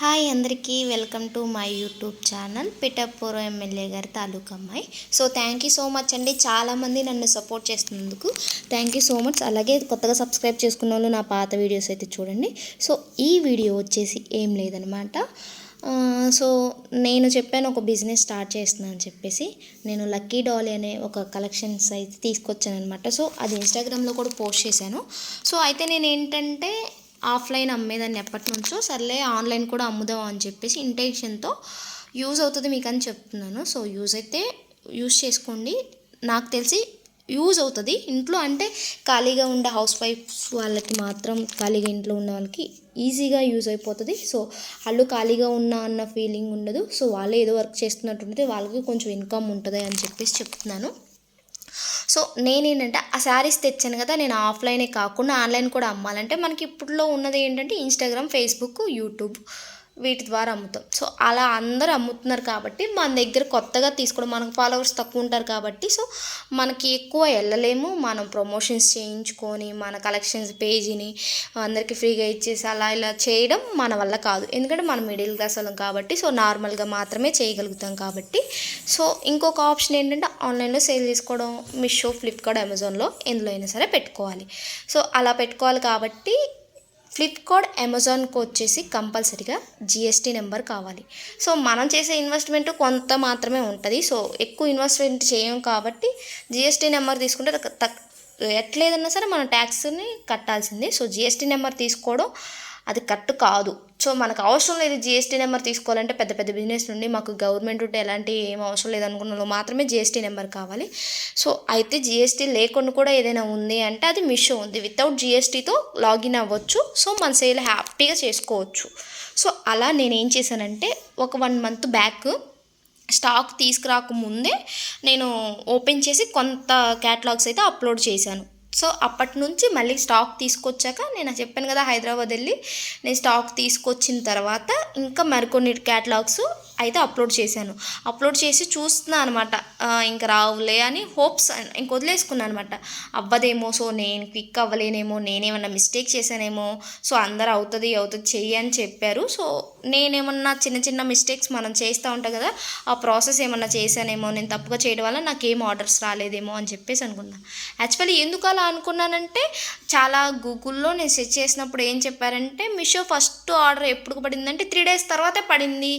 Hi అందరికీ welcome to my YouTube channel Pithapuram MLA గారి తాలూకా అమ్మాయి. So thank you so much అండి. చాలామంది నన్ను సపోర్ట్ చేస్తున్నందుకు. థ్యాంక్ యూ సో మచ్ అలాగే కొత్తగా సబ్స్క్రైబ్ చేసుకున్న వాళ్ళు నా పాత వీడియోస్ అయితే చూడండి. సో ఈ వీడియో వచ్చేసి ఏం లేదనమాట సో నేను చెప్పాను ఒక బిజినెస్ స్టార్ట్ చేస్తున్నాను అని చెప్పేసి. నేను లక్కీ డాలీ అనే ఒక కలెక్షన్స్ అయితే తీసుకొచ్చాను అనమాట సో అది ఇన్స్టాగ్రామ్లో కూడా పోస్ట్ చేశాను. సో అయితే నేను ఏంటంటే ఆఫ్లైన్ అమ్మేదాన్ని ఎప్పటి నుంచో. సర్లే ఆన్లైన్ కూడా అమ్ముదాం అని చెప్పేసి ఇంటెన్షన్తో యూజ్ అవుతుంది మీకు అని చెప్తున్నాను. సో యూజ్ అయితే యూజ్ చేసుకోండి. నాకు తెలిసి యూజ్ అవుతుంది. ఇంట్లో అంటే ఖాళీగా ఉండే హౌస్ వైఫ్స్ వాళ్ళకి మాత్రం ఖాళీగా ఇంట్లో ఉన్న వాళ్ళకి ఈజీగా యూజ్ అయిపోతుంది. సో వాళ్ళు ఖాళీగా ఉన్నా అన్న ఫీలింగ్ ఉండదు. సో వాళ్ళు ఏదో వర్క్ చేస్తున్నట్టు ఉంటే వాళ్ళకి కొంచెం ఇన్కమ్ ఉంటుంది అని చెప్పేసి చెప్తున్నాను. సో నేనేంటంటే ఆ శారీస్ తెచ్చాను కదా నేను ఆఫ్లైనే కాకుండా ఆన్లైన్ కూడా అమ్మాలంటే మనకి ఇప్పుడులో ఉన్నది ఏంటంటే ఇన్స్టాగ్రామ్ ఫేస్బుక్ యూట్యూబ్ వీటి ద్వారా అమ్ముతాం. సో అలా అందరూ అమ్ముతున్నారు కాబట్టి మన దగ్గర కొత్తగా తీసుకోవడం మనకు ఫాలోవర్స్ తక్కువ ఉంటారు కాబట్టి సో మనకి ఎక్కువ వెళ్ళలేము. మనం ప్రమోషన్స్ చేయించుకొని మన కలెక్షన్స్ పేజీని అందరికీ ఫ్రీగా ఇచ్చేసి అలా ఇలా చేయడం మన వల్ల కాదు. ఎందుకంటే మనం మిడిల్ క్లాస్ వాళ్ళం కాబట్టి సో నార్మల్గా మాత్రమే చేయగలుగుతాం కాబట్టి. సో ఇంకొక ఆప్షన్ ఏంటంటే ఆన్లైన్లో సేల్ చేసుకోవడం మీషో ఫ్లిప్కార్ట్ అమెజాన్లో ఎందులో అయినా సరే పెట్టుకోవాలి. సో అలా పెట్టుకోవాలి కాబట్టి ఫ్లిప్కార్ట్ అమెజాన్కి వచ్చేసి కంపల్సరీగా జిఎస్టీ నెంబర్ కావాలి. సో మనం చేసే ఇన్వెస్ట్మెంట్ కొంత మాత్రమే ఉంటుంది. సో ఎక్కువ ఇన్వెస్ట్మెంట్ చేయం కాబట్టి జిఎస్టీ నెంబర్ తీసుకుంటే తక్- ఎట్లేదన్నా సరే మనం ట్యాక్స్ని కట్టాల్సిందే. సో జిఎస్టీ నెంబర్ తీసుకోవడం అది కరెక్ట్ కాదు. సో మనకు అవసరం లేదు జిఎస్టీ నెంబర్ తీసుకోవాలంటే పెద్ద పెద్ద బిజినెస్ నుండి మాకు గవర్నమెంట్ ఉంటే ఎలాంటి ఏం అవసరం లేదు మాత్రమే జిఎస్టీ నెంబర్ కావాలి. సో అయితే జిఎస్టీ లేకుండా కూడా ఏదైనా ఉంది అంటే అది మిషో ఉంది. వితౌట్ జిఎస్టీతో లాగిన్ అవ్వచ్చు. సో మన సేల్ హ్యాపీగా చేసుకోవచ్చు. సో అలా నేను ఏం చేశానంటే ఒక వన్ మంత్ బ్యాక్ స్టాక్ తీసుకురాకముందే నేను ఓపెన్ చేసి కొంత క్యాటలాగ్స్ అయితే అప్లోడ్ చేశాను. సో అప్పటి నుంచి మళ్ళీ స్టాక్ తీసుకొచ్చాక నేను చెప్పాను కదా హైదరాబాద్ వెళ్ళి నేను స్టాక్ తీసుకొచ్చిన తర్వాత ఇంకా మరికొన్ని క్యాటలాగ్స్ అయితే అప్లోడ్ చేశాను. అప్లోడ్ చేసి చూస్తున్నాను అనమాట ఇంకా రావులే అని హోప్స్ ఇంక వదిలేసుకున్నాను అనమాట అవ్వదేమో సో నేను క్విక్ అవ్వలేనేమో నేనేమన్నా మిస్టేక్ చేశానేమో సో అందరు అవుతుంది అవుతుంది చెయ్యి అని చెప్పారు. సో నేనేమన్నా చిన్న చిన్న మిస్టేక్స్ మనం చేస్తూ ఉంటాం కదా ఆ ప్రాసెస్ ఏమన్నా చేశానేమో నేను తప్పుగా చేయడం వల్ల నాకు ఏం ఆర్డర్స్ రాలేదేమో అని చెప్పేసి అనుకున్నాను యాక్చువల్లీ ఎందుకు అలా అనుకున్నానంటే చాలా గూగుల్లో నేను సెర్చ్ చేసినప్పుడు ఏం చెప్పారంటే మీషో ఫస్ట్ ఆర్డర్ ఎప్పుడు పడిందంటే త్రీ డేస్ తర్వాతే పడింది.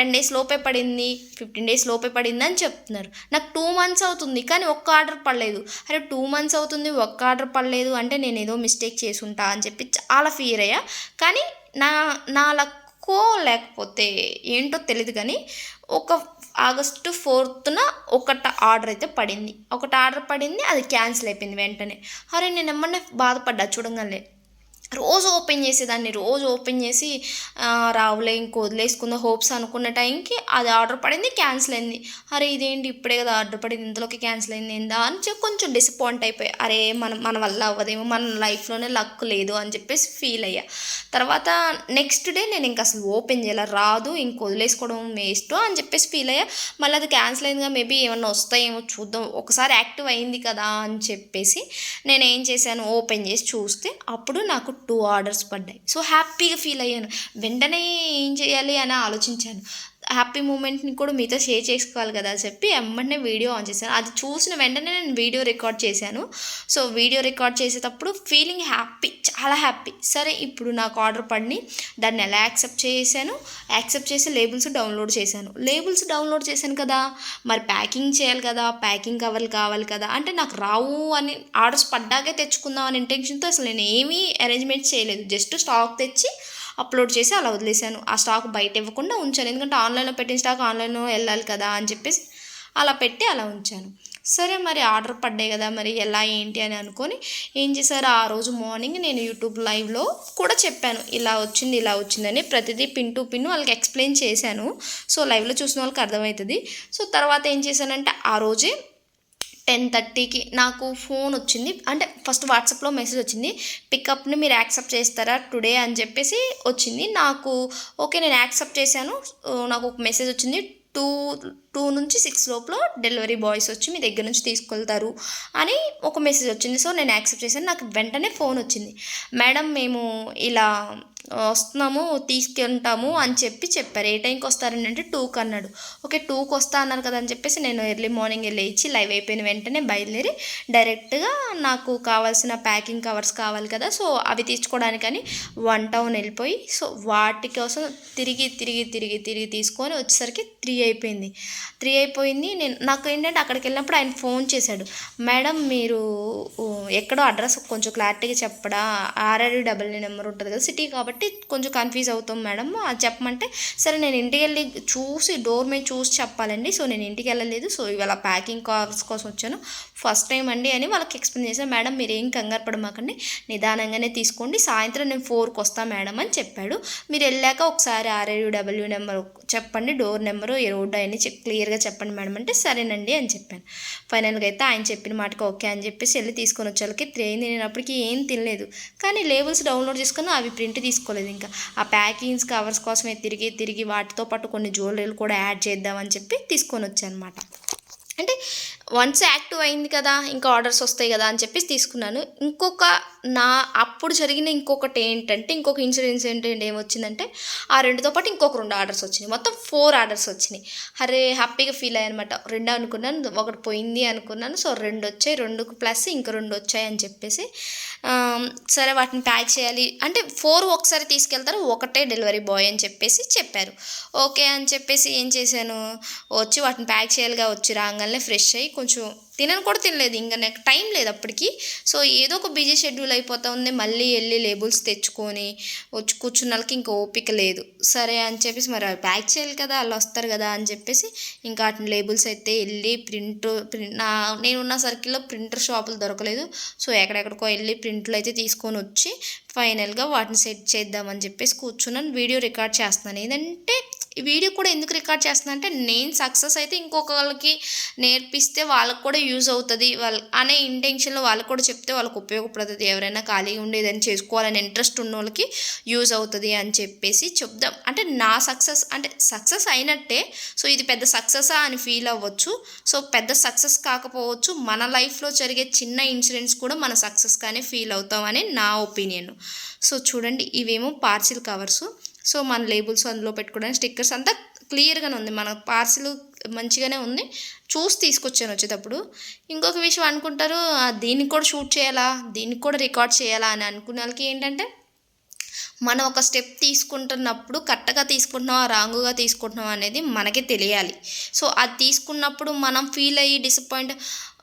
టెన్ డేస్ లోపే పడింది ఫిఫ్టీన్ డేస్ లోపే పడింది అని చెప్తున్నారు. నాకు టూ మంత్స్ అవుతుంది కానీ ఒక్క ఆర్డర్ పడలేదు. అరే టూ మంత్స్ అవుతుంది ఒక్క ఆర్డర్ పడలేదు అంటే నేను ఏదో మిస్టేక్ చేసి అని చెప్పి చాలా ఫీర్ అయ్యా. కానీ నా నా లక్కో లేకపోతే ఏంటో తెలియదు కానీ ఒక ఆగస్టు ఫోర్త్న ఒకట ఆర్డర్ అయితే పడింది. ఒకటి ఆర్డర్ పడింది అది క్యాన్సిల్ అయిపోయింది వెంటనే. అరే నేను ఏమన్నా బాధపడ్డా చూడగానే రోజు ఓపెన్ చేసేదాన్ని రోజు ఓపెన్ చేసి రావులే ఇంక వదిలేసుకుందా హోప్స్ అనుకున్న టైంకి అది ఆర్డర్ పడింది క్యాన్సిల్ అయింది. అరే ఇదేంటి ఇప్పుడే కదా ఆర్డర్ పడింది ఇంతలోకి క్యాన్సిల్ అయింది ఏందా అని చెప్పి కొంచెం డిసప్పాయింట్ అయిపోయి. అరే మన మన వల్ల అవ్వదేమో మన లైఫ్లోనే లక్ లేదు అని చెప్పేసి ఫీల్ అయ్యా. తర్వాత నెక్స్ట్ డే నేను ఇంక అసలు ఓపెన్ చేయాలి రాదు ఇంక వదిలేసుకోవడం వేస్ట్ అని చెప్పేసి ఫీల్ అయ్యా. మళ్ళీ అది క్యాన్సిల్ అయిందిగా మేబీ ఏమన్నా వస్తాయేమో చూద్దాం ఒకసారి యాక్టివ్ అయింది కదా అని చెప్పేసి నేను ఏం చేశాను ఓపెన్ చేసి చూస్తే అప్పుడు నాకు టూ ఆర్డర్స్ పడ్డాయి. సో హ్యాపీగా ఫీల్ అయ్యాను. వెంటనే ఏం చేయాలి అని ఆలోచించాను. హ్యాపీ మూమెంట్ని కూడా మీతో షేర్ చేసుకోవాలి కదా అని చెప్పి వెంటనే వీడియో ఆన్ చేశాను. అది చూసిన వెంటనే నేను వీడియో రికార్డ్ చేశాను. సో వీడియో రికార్డ్ చేసేటప్పుడు ఫీలింగ్ హ్యాపీ చాలా హ్యాపీ. సరే ఇప్పుడు నాకు ఆర్డర్ పడి దాన్ని ఎలా యాక్సెప్ట్ చేశాను? యాక్సెప్ట్ చేసి లేబుల్స్ డౌన్లోడ్ చేశాను. లేబుల్స్ డౌన్లోడ్ చేశాను కదా మరి ప్యాకింగ్ చేయాలి కదా ప్యాకింగ్ కవర్లు కావాలి కదా అంటే నాకు రావు అని ఆర్డర్స్ పడ్డాకే తెచ్చుకుందాం అనే ఇంటెన్షన్తో అసలు నేను ఏమీ అరేంజ్మెంట్ చేయలేదు. జస్ట్ స్టాక్ తెచ్చి అప్లోడ్ చేసి అలా వదిలేశాను. ఆ స్టాక్ బయట ఇవ్వకుండా ఉంచాను. ఎందుకంటే ఆన్లైన్లో పెట్టిన స్టాక్ ఆన్లైన్లో వెళ్ళాలి కదా అని చెప్పేసి అలా పెట్టి అలా ఉంచాను. సరే మరి ఆర్డర్ పడ్డాయి కదా మరి ఎలా ఏంటి అని అనుకొని ఏం చేశారు? ఆ రోజు మార్నింగ్ నేను యూట్యూబ్ లైవ్లో కూడా చెప్పాను. ఇలా వచ్చింది ఇలా వచ్చిందని ప్రతిదీ పిన్ టు పిన్ వాళ్ళకి ఎక్స్ప్లెయిన్ చేశాను. సో లైవ్లో చూసిన వాళ్ళకి అర్థమవుతుంది. సో తర్వాత ఏం చేశానంటే ఆ రోజే టెన్ థర్టీకి నాకు ఫోన్ వచ్చింది. అంటే ఫస్ట్ వాట్సాప్లో మెసేజ్ వచ్చింది. పికప్ని మీరు యాక్సెప్ట్ చేస్తారా టుడే అని చెప్పేసి వచ్చింది. నాకు ఓకే నేను యాక్సెప్ట్ చేశాను. నాకు ఒక మెసేజ్ వచ్చింది. టూ టూ నుంచి సిక్స్ లోపల డెలివరీ బాయ్స్ వచ్చి మీ దగ్గర నుంచి తీసుకెళ్తారు అని ఒక మెసేజ్ వచ్చింది. సో నేను యాక్సెప్ట్ చేశాను. నాకు వెంటనే ఫోన్ వచ్చింది. మేడం మేము ఇలా వస్తున్నాము తీసుకెళ్తాము అని చెప్పి చెప్పారు. ఏ టైంకి వస్తారని? అంటే టూకి అన్నాడు. ఓకే టూకి వస్తా అన్నారు కదా అని చెప్పేసి నేను ఎర్లీ మార్నింగ్ లేచి లైవ్ అయిపోయిన వెంటనే బయలుదేరి డైరెక్ట్గా నాకు కావాల్సిన ప్యాకింగ్ కవర్స్ కావాలి కదా సో అవి తీసుకోవడానికని వన్ టౌన్ వెళ్ళిపోయి సో వాటి కోసం తిరిగి తిరిగి తిరిగి తిరిగి తీసుకొని వచ్చేసరికి త్రీ అయిపోయింది. త్రీ అయిపోయింది. నేను నాకు ఏంటంటే అక్కడికి వెళ్ళినప్పుడు ఆయన ఫోన్ చేశాడు. మేడం మీరు ఎక్కడో అడ్రస్ కొంచెం క్లారిటీగా చెప్పడా? ఆర్ఆర్ డబల్ నెంబర్ ఉంటుంది కదా సిటీ కాబట్టి కొంచెం కన్ఫ్యూజ్ అవుతాం మేడం. అది చెప్పమంటే సరే నేను ఇంటికి వెళ్ళి చూసి డోర్ మీద చూసి చెప్పాలండి. సో నేను ఇంటికి వెళ్ళలేదు. సో ఇవాళ ప్యాకింగ్ కవర్స్ కోసం వచ్చాను. ఫస్ట్ టైం అండి అని వాళ్ళకి ఎక్స్ప్లెయిన్ చేశాను మేడం మీరు ఏం కంగారు పడమాకండి. నిదానంగానే తీసుకోండి. సాయంత్రం నేను ఫోర్కి వస్తా మేడం అని చెప్పాడు. మీరు వెళ్ళాక ఒకసారి R A U W number చెప్పండి. డోర్ నెంబరు ఏ రోడ్డు అవన్నీ చెక్ క్లియర్గా చెప్పండి మేడం అంటే సరేనండి అని చెప్పాను. ఫైనల్గా అయితే ఆయన చెప్పిన మాటకి ఓకే అని చెప్పేసి వెళ్ళి తీసుకొని వచ్చేళ్ళకి త్రీ తినేటప్పటికి నేను అప్పటికి ఏం తినలేదు. కానీ లేబుల్స్ డౌన్లోడ్ చేసుకుని అవి ప్రింట్ తీసుకోలేదు ఇంకా. ఆ ప్యాకింగ్స్ కవర్స్ కోసమే తిరిగి తిరిగి వాటితో పాటు కొన్ని జ్యువెలరీలు కూడా యాడ్ చేద్దామని చెప్పి తీసుకొని వచ్చాను అనమాట అంటే వన్స్ యాక్టివ్ అయింది కదా ఇంకా ఆర్డర్స్ వస్తాయి కదా అని చెప్పేసి తీసుకున్నాను. ఇంకొక నా అప్పుడు జరిగిన ఇంకొకటి ఏంటంటే ఇంకొక ఇన్సూరెన్స్ ఏంటంటే ఏమొచ్చిందంటే ఆ రెండుతో పాటు ఇంకొక రెండు ఆర్డర్స్ వచ్చినాయి. మొత్తం ఫోర్ ఆర్డర్స్ వచ్చినాయి. అరే హ్యాపీగా ఫీల్ అయ్యానమాట. రెండు అనుకున్నాను ఒకటి పోయింది అనుకున్నాను. సో రెండు వచ్చాయి రెండుకు ప్లస్ ఇంకా రెండు వచ్చాయి అని చెప్పేసి సరే వాటిని ప్యాక్ చేయాలి. అంటే ఫోర్ ఒకసారి తీసుకెళ్తారు ఒకటే డెలివరీ బాయ్ అని చెప్పేసి చెప్పారు. ఓకే అని చెప్పేసి ఏం చేశాను? వచ్చి వాటిని ప్యాక్ చేయాలిగా వచ్చి రాగానే ఫ్రెష్ అయ్యి కొంచెం తినను కూడా తినలేదు. ఇంకా నాకు టైం లేదు అప్పటికి. సో ఏదో ఒక బిజీ షెడ్యూల్ అయిపోతా ఉంది. మళ్ళీ వెళ్ళి లేబుల్స్ తెచ్చుకొని వచ్చి కూర్చున్న వాళ్ళకి ఇంకా ఓపిక లేదు. సరే అని చెప్పేసి మరి ప్యాక్ చేయాలి కదా వాళ్ళు వస్తారు కదా అని చెప్పేసి ఇంకా అటు లేబుల్స్ అయితే వెళ్ళి ప్రింట్ ప్రింట్ నా నేనున్న సర్కిల్లో ప్రింటర్ షాపులు దొరకలేదు. సో ఎక్కడెక్కడికో వెళ్ళి ప్రింట్లు అయితే తీసుకొని వచ్చి ఫైనల్గా వాటిని సెట్ చేద్దామని చెప్పేసి కూర్చున్నాను. వీడియో రికార్డ్ చేస్తున్నాను. ఏంటంటే ఈ వీడియో కూడా ఎందుకు రికార్డ్ చేస్తున్నా అంటే నేను సక్సెస్ అయితే ఇంకొకరికి నేర్పిస్తే వాళ్ళకి కూడా యూజ్ అవుతుంది. వాళ్ళ అనే ఇంటెన్షన్లో వాళ్ళకి కూడా చెప్తే వాళ్ళకి ఉపయోగపడుతుంది. ఎవరైనా ఖాళీగా ఉండి ఏదైనా చేసుకోవాలని ఇంట్రెస్ట్ ఉన్న వాళ్ళకి యూజ్ అవుతుంది అని చెప్పేసి చెప్దాం. అంటే నా సక్సెస్ అంటే సక్సెస్ అయినట్టే సో ఇది పెద్ద సక్సెసా అని ఫీల్ అవ్వచ్చు. సో పెద్ద సక్సెస్ కాకపోవచ్చు. మన లైఫ్లో జరిగే చిన్న ఇన్సిడెంట్స్ కూడా మన సక్సెస్గానే ఫీల్ అవుతామని నా ఒపీనియన్. సో చూడండి ఇవేమో పార్సిల్ కవర్స్. సో మన లేబుల్స్ అందులో పెట్టుకోవడానికి స్టిక్కర్స్ అంతా క్లియర్గానే ఉంది. మన పార్సిల్ మంచిగానే ఉంది. చూసి తీసుకొచ్చాను వచ్చేటప్పుడు. ఇంకొక విషయం అనుకుంటారు దీనికి కూడా షూట్ చేయాలా? దీనికి కూడా రికార్డ్ చేయాలా అని అనుకునే వాళ్ళకి ఏంటంటే మనం ఒక స్టెప్ తీసుకుంటున్నప్పుడు కరెక్ట్గా తీసుకుంటున్నావా రాంగుగా తీసుకుంటున్నావా అనేది మనకి తెలియాలి. సో అది తీసుకున్నప్పుడు మనం ఫీల్ అయ్యి డిసప్పాయింట్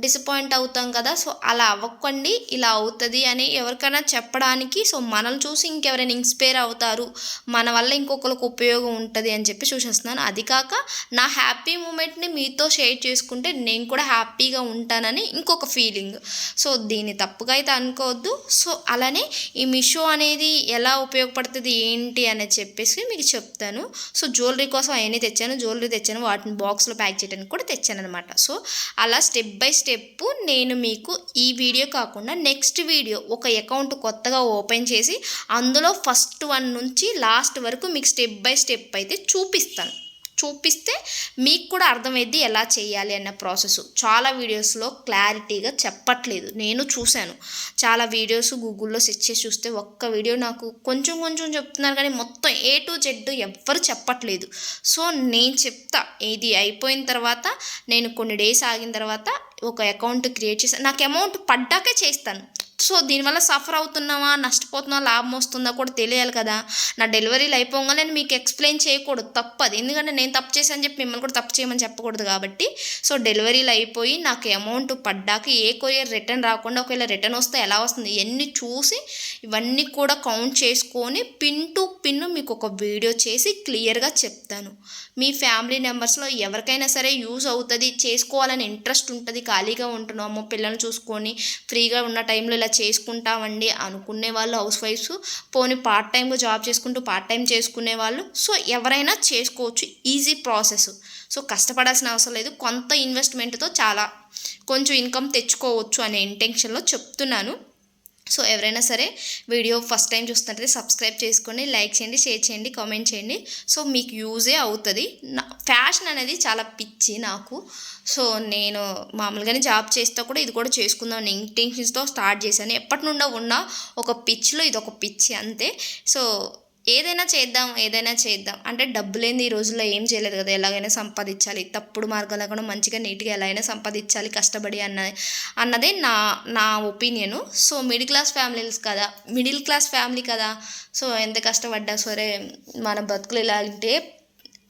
డిసప్పాయింట్ అవుతాం కదా సో అలా అవ్వకండి ఇలా అవుతుంది అని ఎవరికైనా చెప్పడానికి సో మనల్ని చూసి ఇంకెవరైనా ఇన్స్పైర్ అవుతారు మన వల్ల ఇంకొకరికి ఉపయోగం ఉంటుంది అని చెప్పి చూసేస్తున్నాను. అది కాక నా హ్యాపీ మూమెంట్ని మీతో షేర్ చేసుకుంటే నేను కూడా హ్యాపీగా ఉంటానని ఇంకొక ఫీలింగ్ సో దీన్ని తప్పుగా అయితే అనుకోవద్దు. సో అలానే ఈ మిషో అనేది ఎలా ఉపయోగపడుతుంది ఏంటి అని చెప్పేసి మీకు చెప్తాను. సో జ్యువెలరీ కోసం అవన్నీ తెచ్చాను. జ్యువెలరీ తెచ్చాను. వాటిని బాక్స్లో ప్యాక్ చేయడానికి కూడా తెచ్చాను అనమాట సో అలా స్టెప్ బై స్టెప్ నేను మీకు ఈ వీడియో కాకుండా నెక్స్ట్ వీడియో ఒక అకౌంట్ కొత్తగా ఓపెన్ చేసి అందులో ఫస్ట్ వన్ నుంచి లాస్ట్ వరకు మీకు స్టెప్ బై స్టెప్ అయితే చూపిస్తాను. చూపిస్తే మీకు కూడా అర్థమైద్ది ఎలా చేయాలి అన్న ప్రాసెస్. చాలా వీడియోస్లో క్లారిటీగా చెప్పట్లేదు. నేను చూశాను. చాలా వీడియోస్ గూగుల్లో సెర్చ్ చేసి చూస్తే ఒక్క వీడియో నాకు కొంచెం కొంచెం చెప్తున్నారు కానీ మొత్తం ఏ టు జెడ్ ఎవ్వరు చెప్పట్లేదు. సో నేను చెప్తా. ఇది అయిపోయిన తర్వాత నేను కొన్ని డేస్ ఆగిన తర్వాత ఒక అకౌంట్ క్రియేట్ చేస్తాను నాకు అమౌంట్ పడ్డాకే చేస్తాను. సో దీనివల్ల సఫర్ అవుతున్నావా? నష్టపోతున్నా లాభం వస్తుందా? కూడా తెలియాలి కదా. నా డెలివరీలు అయిపోగానే నేను మీకు ఎక్స్ప్లెయిన్ చేయకూడదు. తప్పదు. ఎందుకంటే నేను తప్పు చేశాను చెప్పి మిమ్మల్ని కూడా తప్పు చేయమని చెప్పకూడదు కాబట్టి. సో డెలివరీలు అయిపోయి నాకు అమౌంట్ పడ్డాక ఏ కొరియర్ రిటర్న్ రాకుండా ఒకవేళ రిటర్న్ వస్తే ఎలా వస్తుంది? ఇవన్నీ చూసి ఇవన్నీ కూడా కౌంట్ చేసుకొని పిన్ టు పిన్ మీకు ఒక వీడియో చేసి క్లియర్గా చెప్తాను. మీ ఫ్యామిలీ మెంబర్స్లో ఎవరికైనా సరే యూజ్ అవుతుంది. చేసుకోవాలని ఇంట్రెస్ట్ ఉంటుంది. ఖాళీగా ఉంటున్నాము. పిల్లల్ని చూసుకొని ఫ్రీగా ఉన్న టైంలో ఇలా చేసుకుంటామండి అనుకునే వాళ్ళు హౌస్ వైఫ్స్. పోనీ పార్ట్ టైంగా జాబ్ చేసుకుంటూ పార్ట్ టైం చేసుకునే వాళ్ళు. సో ఎవరైనా చేసుకోవచ్చు. Easy process. సో కష్టపడాల్సిన అవసరం లేదు. కొంత ఇన్వెస్ట్మెంట్తో చాలా కొంచెం ఇన్కమ్ తెచ్చుకోవచ్చు అనే ఇంటెన్షన్లో చెప్తున్నాను. సో ఎవరైనా సరే వీడియో ఫస్ట్ టైం చూస్తున్నట్లయితే సబ్స్క్రైబ్ చేసుకోండి లైక్ చేయండి షేర్ చేయండి కామెంట్ చేయండి. సో మీకు యూజే అవుతుంది. నా ఫ్యాషన్ అనేది చాలా పిచ్చి నాకు. సో నేను మామూలుగానే జాబ్ చేస్తే కూడా ఇది కూడా చేసుకుందాం ఇంటెన్షన్స్తో స్టార్ట్ చేశాను. ఎప్పటి నుండో ఉన్న ఒక పిచ్లో ఇది ఒక పిచ్చి అంతే. సో ఏదైనా చేద్దాం ఏదైనా చేద్దాం. అంటే డబ్బు లేని ఈ రోజుల్లో ఏం చేయలేదు కదా ఎలాగైనా సంపాదించాలి. తప్పుడు మార్గాలు కూడా మంచిగా నీట్గా ఎలా అయినా సంపాదించాలి కష్టపడి అన్న అన్నదే నా నా opinion. So middle class families కదా మిడిల్ క్లాస్ ఫ్యామిలీ కదా. సో ఎంత కష్టపడ్డా సరే మన బతుకులు ఇలా అంటే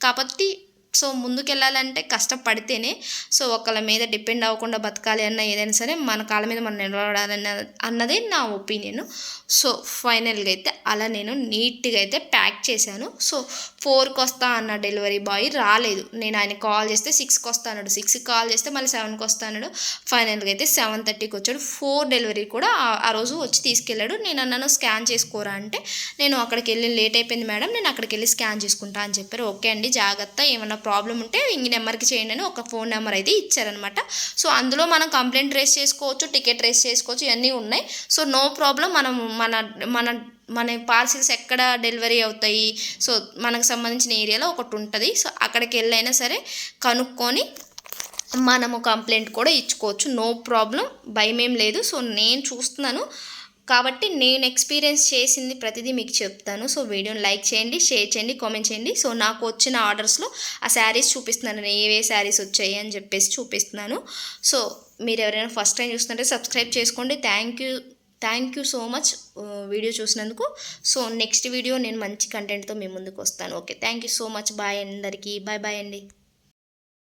కాబట్టి సో ముందుకెళ్ళాలంటే కష్టపడితేనే సో ఒకళ్ళ మీద డిపెండ్ అవ్వకుండా బతకాలి అన్న ఏదైనా సరే మన కాళ్ళ మీద మనం నిలబడాలన్న అన్నదే నా ఒపీనియన్. సో ఫైనల్గా అయితే అలా నేను నీట్గా అయితే ప్యాక్ చేశాను. సో ఫోర్కి వస్తా అన్న డెలివరీ బాయ్ రాలేదు. నేను ఆయన కాల్ చేస్తే సిక్స్కి వస్తా అన్నాడు. సిక్స్కి కాల్ చేస్తే మళ్ళీ సెవెన్కి వస్తా అన్నాడు. ఫైనల్గా అయితే సెవెన్ థర్టీకి వచ్చాడు. ఫోర్ డెలివరీ కూడా ఆ- ఆ రోజు వచ్చి తీసుకెళ్ళాడు. నేను అన్నాను స్కాన్ చేసుకోరా అంటే నేను అక్కడికి వెళ్ళి లేట్ అయిపోయింది మేడం. నేను అక్కడికి వెళ్ళి స్కాన్ చేసుకుంటా అని చెప్పారు. ఓకే అండి జాగ్రత్త. ఏమన్నా ప్రాబ్లం ఉంటే ఈ నెంబర్కి చేయండి అని ఒక ఫోన్ నెంబర్ అయితే ఇచ్చారనమాట. సో అందులో మనం కంప్లైంట్ రేస్ చేసుకోవచ్చు టికెట్ రేస్ చేసుకోవచ్చు ఇవన్నీ ఉన్నాయి. సో నో ప్రాబ్లం మనం మన మన మన పార్సిల్స్ ఎక్కడ డెలివరీ అవుతాయి? సో మనకు సంబంధించిన ఏరియాలో ఒకటి ఉంటుంది. సో అక్కడికి వెళ్ళైనా సరే కనుక్కొని మనము కంప్లైంట్ కూడా ఇచ్చుకోవచ్చు. నో ప్రాబ్లం భయం లేదు. సో నేను చూస్తున్నాను. కాబట్టి నేను ఎక్స్పీరియన్స్ చేసింది ప్రతిదీ మీకు చెప్తాను. సో వీడియోని లైక్ చేయండి షేర్ చేయండి కామెంట్ చేయండి. సో నాకు వచ్చిన ఆర్డర్స్లో ఆ శారీస్ చూపిస్తున్నాను. ఏవే శారీస్ వచ్చాయి అని చెప్పేసి చూపిస్తున్నాను. సో మీరు ఎవరైనా ఫస్ట్ టైం చూస్తుంటే సబ్స్క్రైబ్ చేసుకోండి. Thank you thank you so much video చూసినందుకు. సో నెక్స్ట్ వీడియో నేను మంచి కంటెంట్తో మీ ముందుకు వస్తాను. Okay thank you so much bye అందరికీ. బాయ్ బాయ్ అండి.